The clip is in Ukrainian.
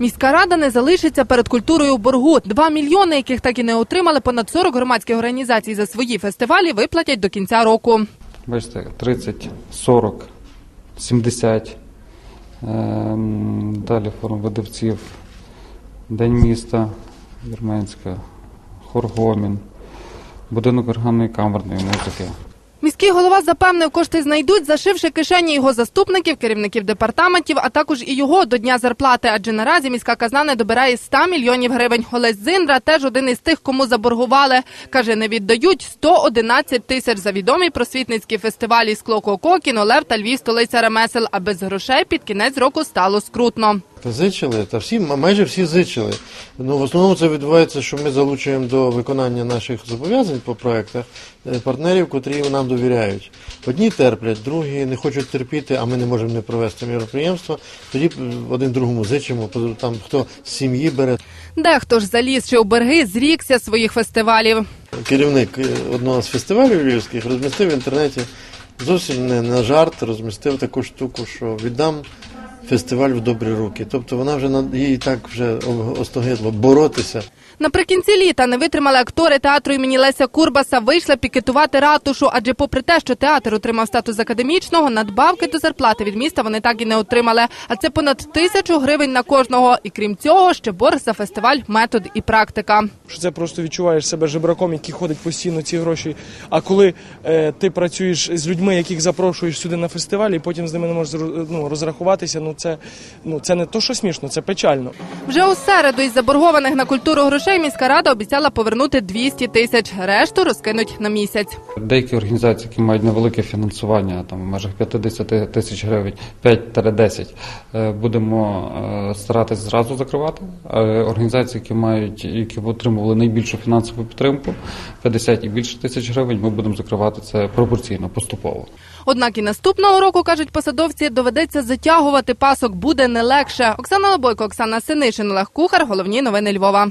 Міська рада не залишиться перед культурою боргу. Два мільйони, яких так і не отримали, понад 40 громадських організацій за свої фестивалі виплатять до кінця року. Бачите, 30, 40, 70. Ем, Далі форум видавців, День міста, Вірменська, Хоргомін, будинок органної камерної музики. Міський голова запевнив, кошти знайдуть, зашивши кишені його заступників, керівників департаментів, а також і його до дня зарплати. Адже наразі міська казна не добирає 100 мільйонів гривень. Олесь Зиндра теж один із тих, кому заборгували. Каже, не віддають 111 тисяч за відомі просвітницькі фестивалі «Скло Коко», «Кінолев» та «Львів. Столиця ремесел. А без грошей під кінець року стало скрутно. Та зичили, та всі, майже всі зичили. Ну, в основному це відбувається, що ми залучуємо до виконання наших зобов'язань по проектах е, партнерів, котрі нам довіряють. Одні терплять, другі не хочуть терпіти, а ми не можемо не провести міроприємства. Тоді е, один другому зичимо, там хто з сім'ї бере. Дехто ж залізши у берги, зрікся своїх фестивалів. Керівник е, одного з фестивалів львівських розмістив в інтернеті зовсім не на жарт, розмістив таку штуку, що віддам фестиваль в добрі руки. Тобто вона вже на їй так вже остогидло боротися. Наприкінці літа не витримали актори театру імені Леся Курбаса, вийшли пікетувати ратушу, адже попри те, що театр отримав статус академічного, надбавки до зарплати від міста вони так і не отримали. А це понад тисячу гривень на кожного. І крім цього, ще борг за фестиваль метод і практика. що це просто відчуваєш себе жебраком, який ходить постійно ці гроші. А коли е, ти працюєш з людьми, яких запрошуєш сюди на фестивалі, і потім з ними не можеш ну, розрахуватися, ну це ну це не то, що смішно, це печально. Вже у середу із заборгованих на культуру грошей міська рада обіцяла повернути 200 тисяч. Решту розкинуть на місяць. Деякі організації, які мають невелике фінансування, там в межах 50 тисяч гривень, 5-10, е, будемо е, старатись зразу закривати. Організації, які мають, які отримували найбільшу фінансову підтримку, 50 і більше тисяч гривень, ми будемо закривати це пропорційно, поступово. Однак і наступного року, кажуть посадовці, доведеться затягувати пасок, буде не легше. Оксана Лобойко, Оксана Синишин, Олег Кухар. Головні новини Львова.